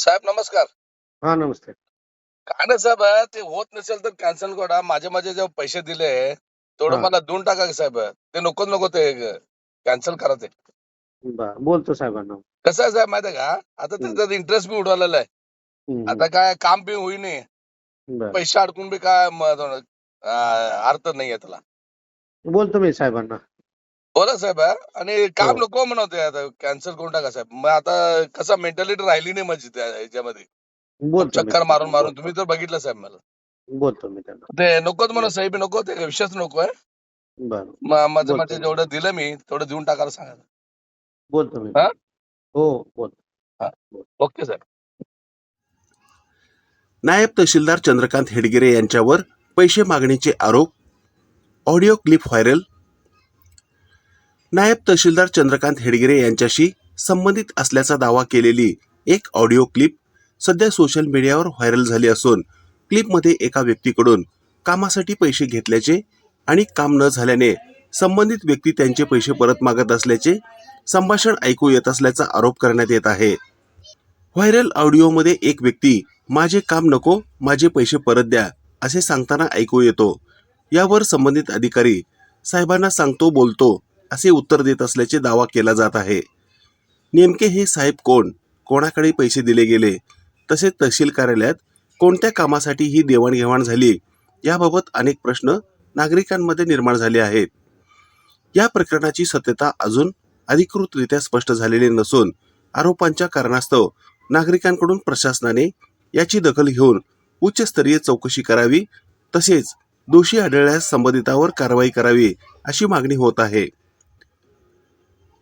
साहेब नमस्कार. हा नमस्ते. काय नाही साहेब ते होत नसेल तर कॅन्सल करा. माझे माझे जे पैसे दिले तेवढं हा. मला देऊन टाका की साहेब. ते नको नको ते कॅन्सल करा ते. बर बोलतो साहेबांना. कसं आहे साहेब माहितीये का? आता हम्म. त्याच्यात इंटरेस्ट बी उडवलेला आहे. हम्म, आता काय काम बी होईने. बर पैसे अडकून बी काय म- अं, अर्थ नाहीये त्याला. बोलतो मी साहेबांना. बोला साहेब आणि काम हो. नको म्हणते आता कॅन्सल करून टाका साहेब. मग आता कसं मेंटॅलिटी राहिली नाही माझी त्या ह्याच्यामध्ये. बोलतो चक्कर मारून मारून. तुम्ही तर बघितलं साहेब मला. बोलतो मी त्यांना. ते नकोच म्हणून साहेब नको ते विषयच नको आहे बर. म- माझं बोलतो म्हणजे मी. जेवढं दिलं मी तेवढं देऊन टाकायला सांगा. बोलतो मी. हा? हो बोल ओके साहेब. नायब तहसीलदार चंद्रकांत हेडगिरे यांच्यावर पैसे मागणीचे आरोप ऑडिओ क्लिप व्हायरल नायब तहसीलदार चंद्रकांत हेडगिरे यांच्याशी संबंधित असल्याचा दावा केलेली एक ऑडिओ क्लिप सध्या सोशल मीडियावर व्हायरल झाली असून क्लिपमध्ये एका व्यक्तीकडून कामासाठी पैसे घेतल्याचे आणि काम न झाल्याने संबंधित व्यक्ती त्यांचे पैसे परत मागत असल्याचे संभाषण ऐकू येत असल्याचा आरोप करण्यात येत आहे. व्हायरल ऑडिओमध्ये एक व्यक्ती माझे काम नको माझे पैसे परत द्या असे सांगताना ऐकू येतो. यावर संबंधित अधिकारी साहेबांना सांगतो बोलतो असे उत्तर देत असल्याचे दावा केला जात आहे. नेमके हे साहेब कोण? कोणाकडे पैसे दिले गेले? तसेच तहसील कार्यालयात कोणत्या कामासाठी ही देवाणघेवाण झाली? याबाबत अनेक प्रश्न नागरिकांमध्ये निर्माण झाले आहेत. या प्रकरणाची सत्यता अजून अधिकृतरित्या स्पष्ट झालेली नसून आरोपांच्या कारणास्तव नागरिकांकडून प्रशासनाने याची दखल घेऊन उच्चस्तरीय चौकशी करावी तसेच दोषी आढळल्यास संबंधितावर कारवाई करावी अशी मागणी होत आहे.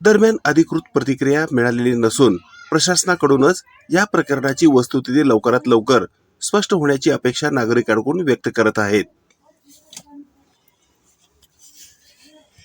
दरम्यान अधिकृत प्रतिक्रिया मिळालेली नसून प्रशासनाकडूनच या प्रकरणाची वस्तुस्थिती लवकरात लवकर स्पष्ट होण्याची अपेक्षा नागरिकांकडून व्यक्त करत आहेत.